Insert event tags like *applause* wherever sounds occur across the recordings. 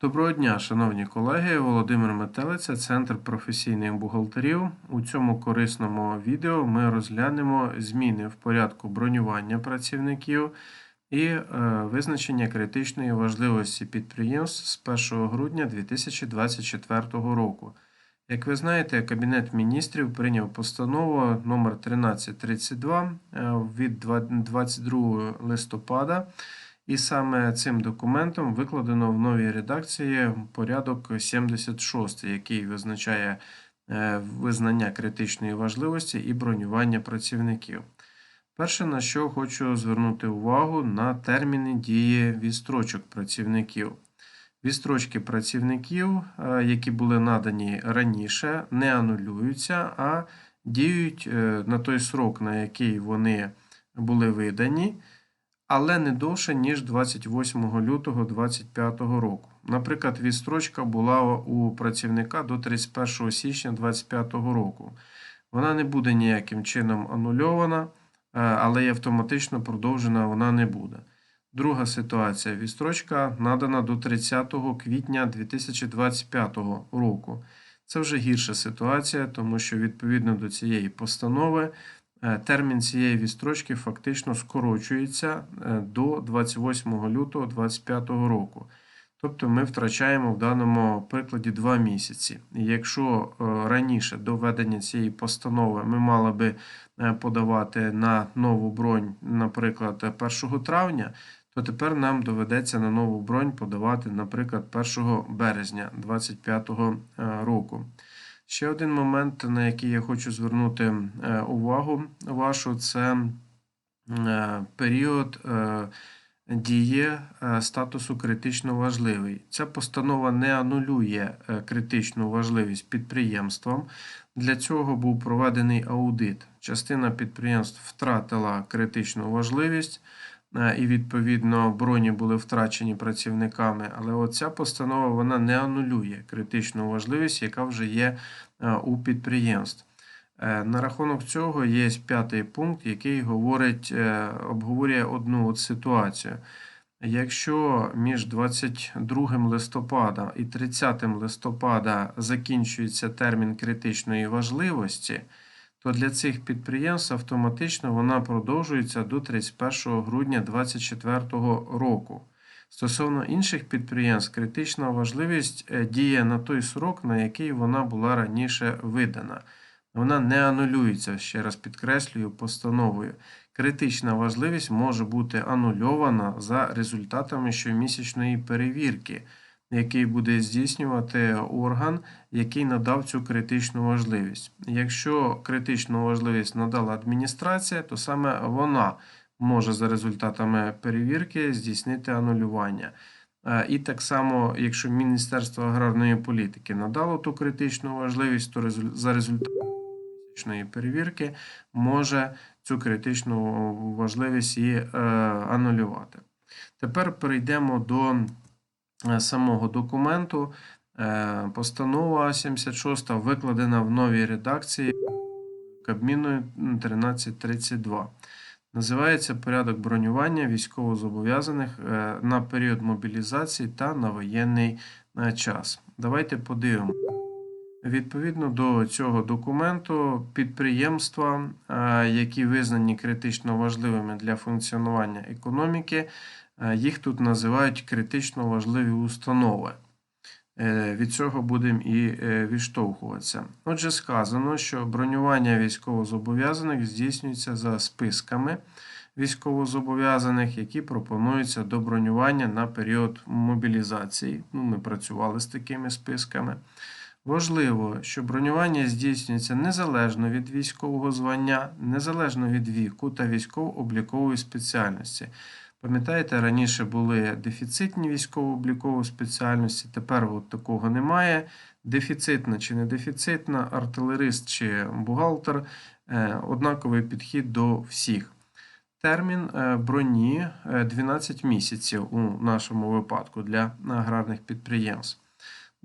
Доброго дня, шановні колеги. Володимир Метелиця, Центр професійних бухгалтерів. У цьому корисному відео ми розглянемо зміни в порядку бронювання працівників і е, визначення критичної важливості підприємств з 1 грудня 2024 року. Як ви знаєте, Кабінет міністрів прийняв постанову номер 1332 е, від 22 листопада. І саме цим документом викладено в новій редакції порядок 76, який визначає е, визнання критичної важливості і бронювання працівників. Перше, на що хочу звернути увагу на терміни дії відстрочок працівників. Відстрочки працівників, е, які були надані раніше, не анулюються, а діють е, на той срок, на який вони були видані але не довше, ніж 28 лютого 2025 року. Наприклад, відстрочка була у працівника до 31 січня 2025 року. Вона не буде ніяким чином анульована, е, але і автоматично продовжена вона не буде. Друга ситуація: відстрочка надана до 30 квітня 2025 року. Це вже гірша ситуація, тому що відповідно до цієї постанови термін цієї відстрочки фактично скорочується е, до 28 лютого 2025 року. Тобто ми втрачаємо в даному прикладі 2 місяці. Якщо е, раніше до введення цієї постанови ми мали би подавати на нову бронь, наприклад, 1 травня, то тепер нам доведеться на нову бронь подавати, наприклад, 1 березня 2025 року. Ще один момент, на який я хочу звернути е, увагу вашу, це е, період е, дії статусу критично важливий. Ця постанова не анулює критичну важливість підприємствам. Для цього був проведений аудит. Частина підприємств втратила критичну важливість. Е, і відповідно броні були втрачені працівниками. Але оця постанова вона не анулює критичну важливість, яка вже є е, у підприємств. Е, на рахунок цього є п'ятий пункт, який говорить, обговорює одну от ситуацію. Якщо між 22 листопада і 30 листопада закінчується термін критичної важливості, то для цих підприємств автоматично вона продовжується до 31 грудня 2024 року. Стосовно інших підприємств, критична важливість е, діє на той срок, на який вона була раніше видана. Вона не анулюється, ще раз підкреслюю, постановою. Критична важливість може бути анульована за результатами щомісячної перевірки який буде здійснювати орган, який надав цю критичну важливість. Якщо критичну важливість надала адміністрація, то саме вона може за результатами перевірки здійснити анулювання. Е, і так само, якщо Міністерство аграрної політики надало ту критичну важливість, то за результатами перевірки може цю критичну важливість і е, анулювати. Тепер перейдемо до самого документу. Е, постанова 76 викладена в новій редакції Кабміну 1332. Називається порядок бронювання військовозобов'язаних е, на період мобілізації та на воєнний час. Давайте подивимося. Відповідно до цього документу, підприємства, які визнані критично важливими для функціонування економіки, Е, їх тут називають критично важливі установи. Е, від цього будемо і е, відштовхуватися. Отже, сказано, що бронювання військовозобов'язаних здійснюється за списками військовозобов'язаних, які пропонуються до бронювання на період мобілізації. Ну, Ми працювали з такими списками. Важливо, що бронювання здійснюється незалежно від військового звання, незалежно від віку та військово-облікової спеціальності. Пам'ятаєте, раніше були дефіцитні військово-облікові спеціальності, тепер от такого немає. Дефіцитна чи не дефіцитна, артилерист чи бухгалтер е, однаковий підхід до всіх. Термін е, броні 12 е, місяців у нашому випадку для аграрних підприємств.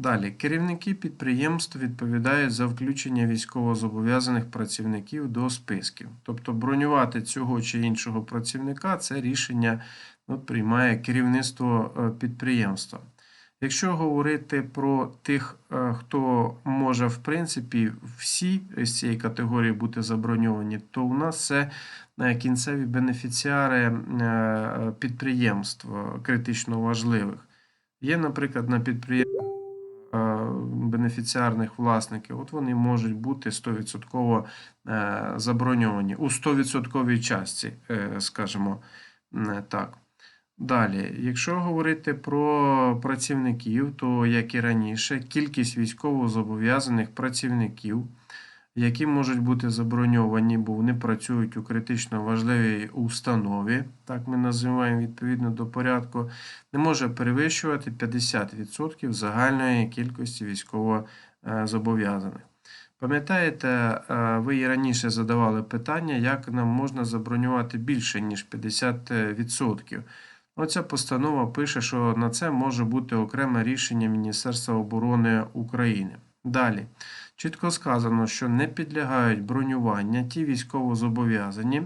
Далі, керівники підприємств відповідають за включення військовозобов'язаних працівників до списків. Тобто бронювати цього чи іншого працівника це рішення ну, приймає керівництво е, підприємства. Якщо говорити про тих, е, хто може, в принципі, всі з цієї категорії бути заброньовані, то у нас це е, кінцеві бенефіціари підприємств критично важливих. Є, наприклад, на підприємствах е, бенефіціарних власників, от вони можуть бути 100% е, заброньовані у 100% частці, е, скажімо е, так. Далі, якщо говорити про працівників, то як і раніше, кількість військовозобов'язаних працівників, які можуть бути заброньовані, бо вони працюють у критично важливій установі, так ми називаємо відповідно до порядку, не може перевищувати 50% загальної кількості військовозобов'язаних. Пам'ятаєте, е, ви і раніше задавали питання, як нам можна забронювати більше, ніж 50%. Оця постанова пише, що на це може бути окреме рішення Міністерства оборони України. Далі. Чітко сказано, що не підлягають бронювання ті військовозобов'язані,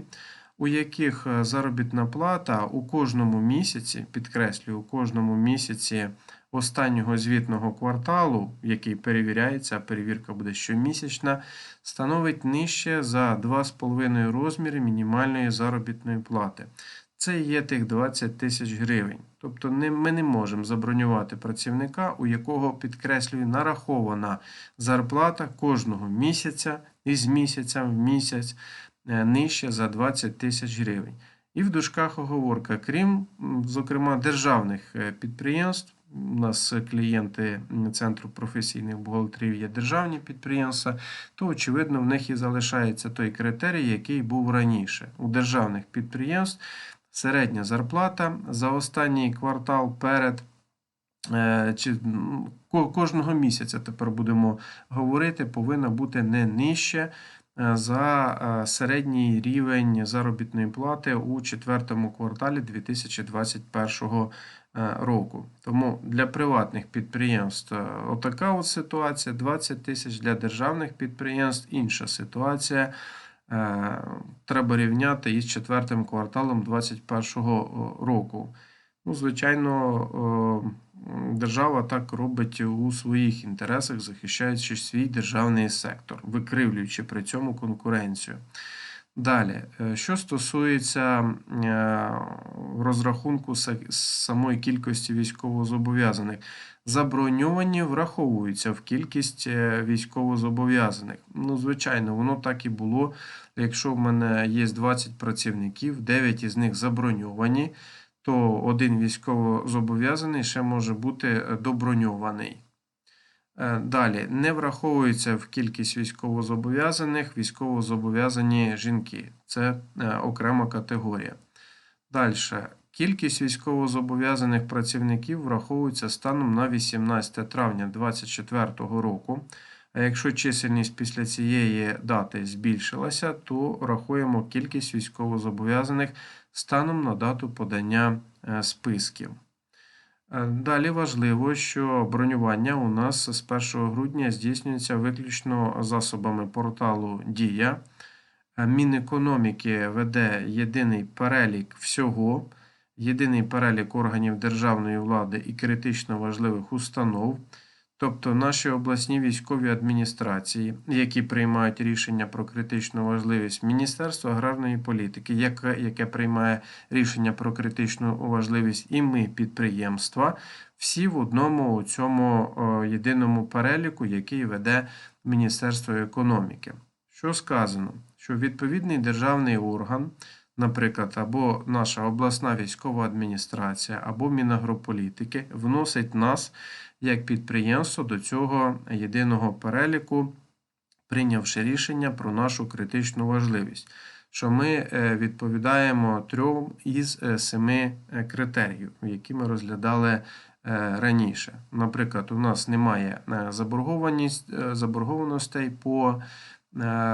у яких е, заробітна плата у кожному місяці, підкреслюю, у кожному місяці останнього звітного кварталу, який перевіряється, а перевірка буде щомісячна, становить нижче за 2,5 розміри мінімальної заробітної плати. Це є тих 20 тисяч гривень. Тобто ми не можемо забронювати працівника, у якого, підкреслюю, нарахована зарплата кожного місяця із місяця в місяць е, нижче за 20 тисяч гривень. І в дужках оговорка, крім, зокрема, державних е, підприємств, у нас клієнти Центру професійних бухгалтерів є державні підприємства, то, очевидно, в них і залишається той критерій, який був раніше. У державних підприємств середня зарплата за останній квартал перед е, чи кожного місяця тепер будемо говорити, повинна бути не нижче е, за е, середній рівень заробітної плати у четвертому кварталі 2021 е, року. Тому для приватних підприємств отака от ситуація 20 тисяч, для державних підприємств інша ситуація. Е, Треба рівняти із четвертим кварталом 2021 року. Ну, звичайно, е, держава так робить у своїх інтересах, захищаючи свій державний сектор, викривлюючи при цьому конкуренцію. Далі, е, що стосується е, розрахунку самої кількості військовозобов'язаних, заброньовані враховуються в кількість е, військовозобов'язаних. Ну, звичайно, воно так і було. Якщо в мене є 20 працівників, 9 із них заброньовані, то один військовозобов'язаний ще може бути е, доброньований. Е, Далі не враховується в кількість військовозобов'язаних військовозобов'язані жінки. Це окрема категорія. Далі. Кількість військовозобов'язаних працівників враховується станом на 18 травня 2024 року. А якщо чисельність після цієї дати збільшилася, то рахуємо кількість військовозобов'язаних станом на дату подання е, списків. Е, Далі важливо, що бронювання у нас з 1 грудня здійснюється виключно засобами порталу Дія. Е, Мінекономіки веде єдиний перелік всього, єдиний перелік органів державної влади і критично важливих установ, тобто наші обласні військові адміністрації, які приймають рішення про критичну важливість, Міністерство аграрної політики, яке, яке приймає рішення про критичну важливість, і ми, підприємства, всі в одному цьому єдиному переліку, який веде Міністерство економіки. Що сказано? Що відповідний державний орган, наприклад, або наша обласна військова адміністрація, або Мінагрополітики, вносить нас як підприємство до цього єдиного переліку, прийнявши рішення про нашу критичну важливість. Що ми е, відповідаємо трьом із е, семи е, критеріїв, які ми розглядали раніше. Наприклад, у нас немає заборгованостей по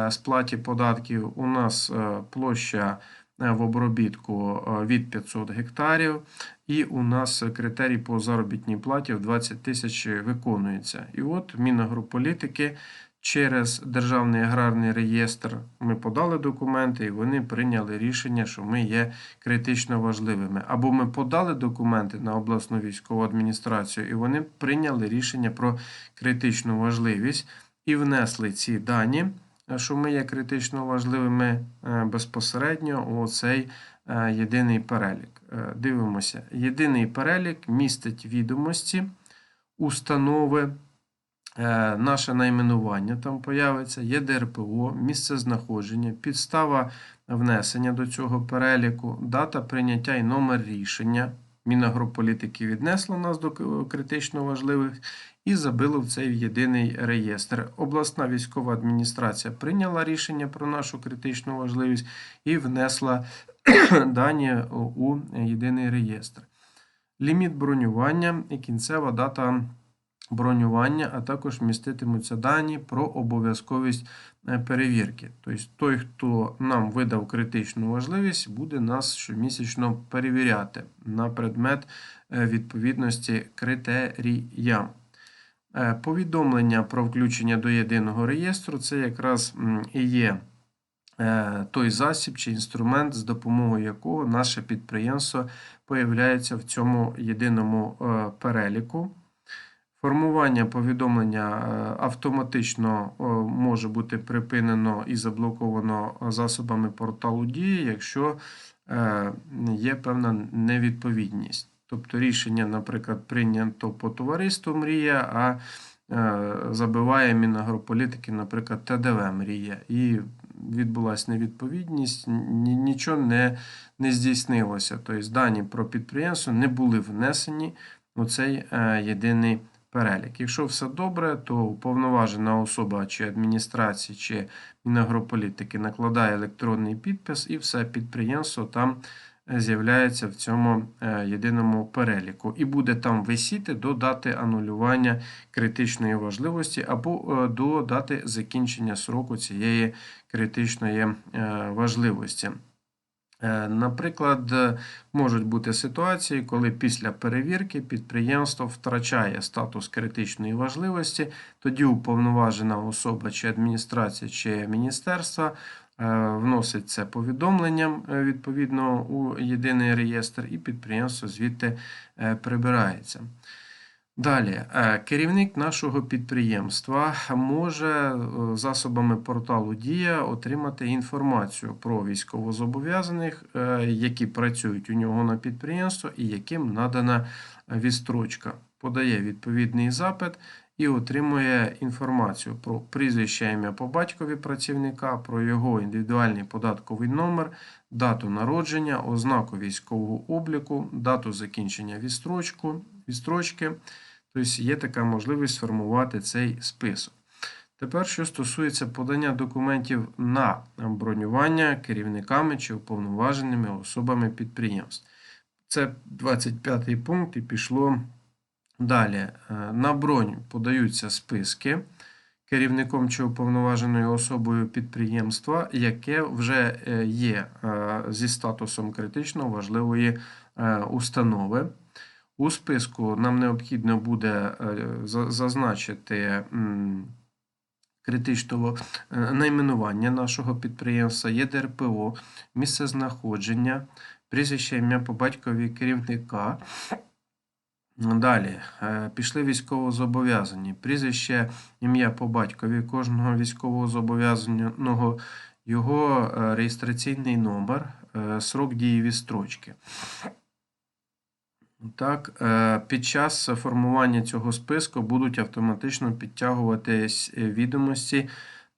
сплаті податків. У нас площа в обробітку е, від 500 гектарів, і у нас критерій по заробітній платі в 20 тисяч виконується. І от Мінагрополітики через Державний аграрний реєстр ми подали документи, і вони прийняли рішення, що ми є критично важливими. Або ми подали документи на обласну військову адміністрацію, і вони прийняли рішення про критичну важливість і внесли ці дані, е, що ми є критично важливими е, безпосередньо у цей е, єдиний перелік. Е, Дивимося, єдиний перелік містить відомості, установи. Е, Наше найменування там появиться, є ДРПО, місце знаходження, підстава внесення до цього переліку, дата прийняття і номер рішення. Мінагрополітики віднесло нас до критично важливих і забило в цей єдиний реєстр. Обласна військова адміністрація прийняла рішення про нашу критичну важливість і внесла *clears throat* дані у єдиний реєстр. Ліміт бронювання і кінцева дата бронювання, а також міститимуться дані про обов'язковість е, перевірки. Тобто той, хто нам видав критичну важливість, буде нас щомісячно перевіряти на предмет е, відповідності критеріям. Е, Повідомлення про включення до єдиного реєстру це якраз і є той засіб чи інструмент, з допомогою якого наше підприємство появляється в цьому єдиному переліку. Формування повідомлення е, автоматично е, може бути припинено і заблоковано засобами порталу дії, якщо е, є певна невідповідність. Тобто рішення, наприклад, прийнято по товариству Мрія, а забиває Мінагрополітики, наприклад, ТДВ Мрія. І відбулася невідповідність, нічого не, не здійснилося. Тобто дані про підприємство не були внесені у цей єдиний перелік. Якщо все добре, то уповноважена особа чи адміністрації, чи Мінагрополітики накладає електронний підпис, і все підприємство там е, з'являється в цьому е, єдиному переліку. І буде там висіти до дати анулювання критичної важливості або е, до дати закінчення сроку цієї критичної важливості. Е, Наприклад, е, можуть бути ситуації, коли після перевірки підприємство втрачає статус критичної важливості, тоді уповноважена особа чи адміністрація, чи міністерство е, вносить це повідомленням відповідно у єдиний реєстр, і підприємство звідти прибирається. Далі, е, керівник нашого підприємства може е, засобами порталу Дія отримати інформацію про військовозобов'язаних, е, які працюють у нього на підприємство і яким надана відстрочка. Подає відповідний запит і отримує інформацію про прізвище ім'я по батькові працівника, про його індивідуальний податковий номер, дату народження, ознаку військового обліку, дату закінчення відстрочку, відстрочки. Тобто є така можливість сформувати цей список. Тепер, що стосується подання документів на бронювання керівниками чи уповноваженими особами підприємств. Це 25-й пункт і пішло далі. Е, На бронь подаються списки керівником чи уповноваженою особою підприємства, яке вже е, є е, зі статусом критично важливої установи. У списку нам необхідно буде е, зазначити критичного е, найменування нашого підприємства, є ДРПО, місце знаходження, прізвище ім'я по батькові керівника. Далі е, пішли військовозобов'язані. Прізвище, ім'я по батькові кожного військовозобов'язаного, його е, реєстраційний номер, срок дії відстрочки. Так, е, під час формування цього списку будуть автоматично підтягуватись відомості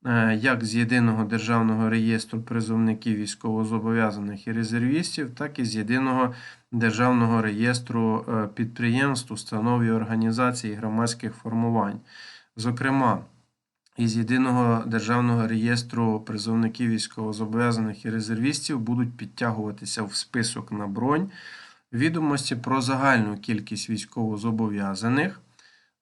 е, як з єдиного державного реєстру призовників військовозобов'язаних і резервістів, так і з єдиного державного реєстру е, підприємств, установ і організацій громадських формувань. Зокрема, із єдиного державного реєстру призовників військовозобов'язаних і резервістів будуть підтягуватися в список на бронь відомості про загальну кількість військовозобов'язаних,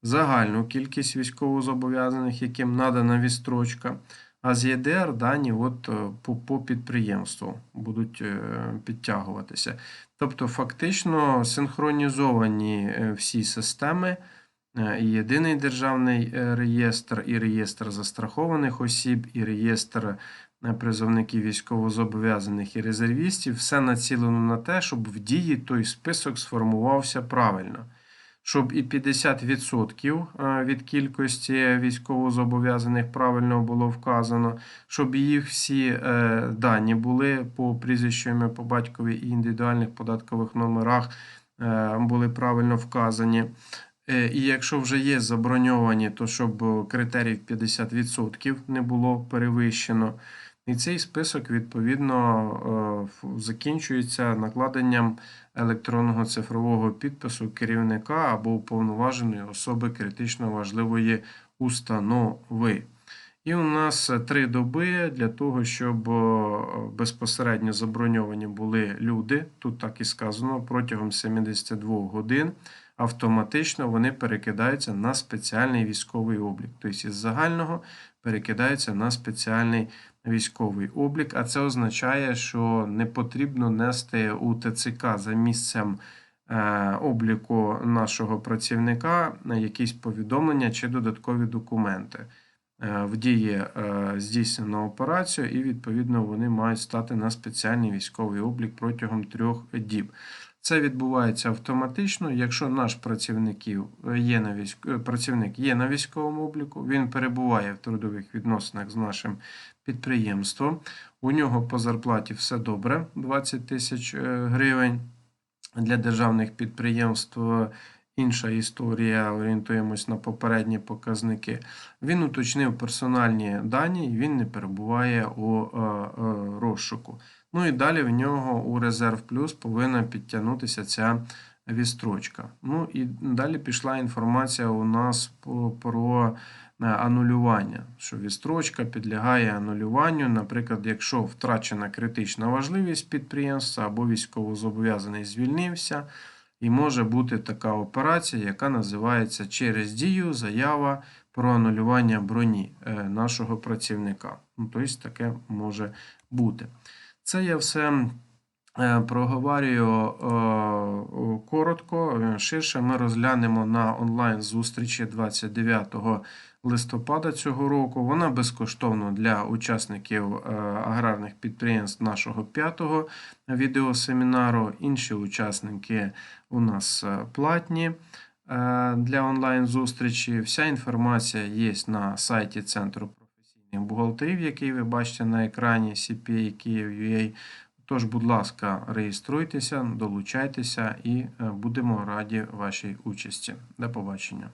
загальну кількість військовозобов'язаних, яким надана відстрочка, а з ЄДР дані от е, по, по підприємству будуть е, підтягуватися. Тобто, фактично синхронізовані е, всі системи е, і єдиний державний е, реєстр, і реєстр застрахованих осіб, і реєстр е, призовників військовозобов'язаних і резервістів. Все націлено на те, щоб в дії той список сформувався правильно. Щоб і 50% е, від кількості військовозобов'язаних правильно було вказано, щоб їх всі е, дані були по прізвищу ім'я по батькові і індивідуальних податкових номерах е, були правильно вказані. Е, І якщо вже є заброньовані, то щоб критерій 50% не було перевищено. І цей список відповідно е, закінчується накладенням електронного цифрового підпису керівника або уповноваженої особи критично важливої установи. І у нас е, три доби для того, щоб е, безпосередньо заброньовані були люди. Тут так і сказано, протягом 72 годин автоматично вони перекидаються на спеціальний військовий облік. Тобто із загального перекидаються на спеціальний військовий облік. А це означає, що не потрібно нести у ТЦК за місцем е, обліку нашого працівника на якісь повідомлення чи додаткові документи. Е, В дії е, здійснено операцію, і відповідно вони мають стати на спеціальний військовий облік протягом трьох діб. Це відбувається автоматично, якщо наш працівників е, є на військ... е, працівник є на військовому обліку, він перебуває в трудових відносинах з нашим підприємством. У нього по зарплаті все добре, 20 тисяч е, гривень. Для державних підприємств е, інша історія, орієнтуємось на попередні показники. Він уточнив персональні дані він не перебуває у е, розшуку. Ну і далі в нього у резерв плюс повинна підтягнутися ця відстрочка. Ну і далі пішла інформація у нас про анулювання, що відстрочка підлягає анулюванню, наприклад, якщо втрачена критична важливість підприємства або військовозобов'язаний звільнився. І може бути така операція, яка називається через дію заява про анулювання броні е, нашого працівника. Ну, тобто таке може бути. Це я все е, проговорюю е, коротко. Е, Ширше ми розглянемо на онлайн-зустрічі 29 листопада цього року. Вона безкоштовна для учасників е, аграрних підприємств нашого п'ятого відеосемінару. Інші учасники у нас е, платні е, для онлайн-зустрічі. Вся інформація є на сайті Центру професійних бухгалтерів, який ви бачите на екрані CPA Kyiv.ua. Тож, будь ласка, реєструйтеся, долучайтеся і е, будемо раді вашій участі. До побачення.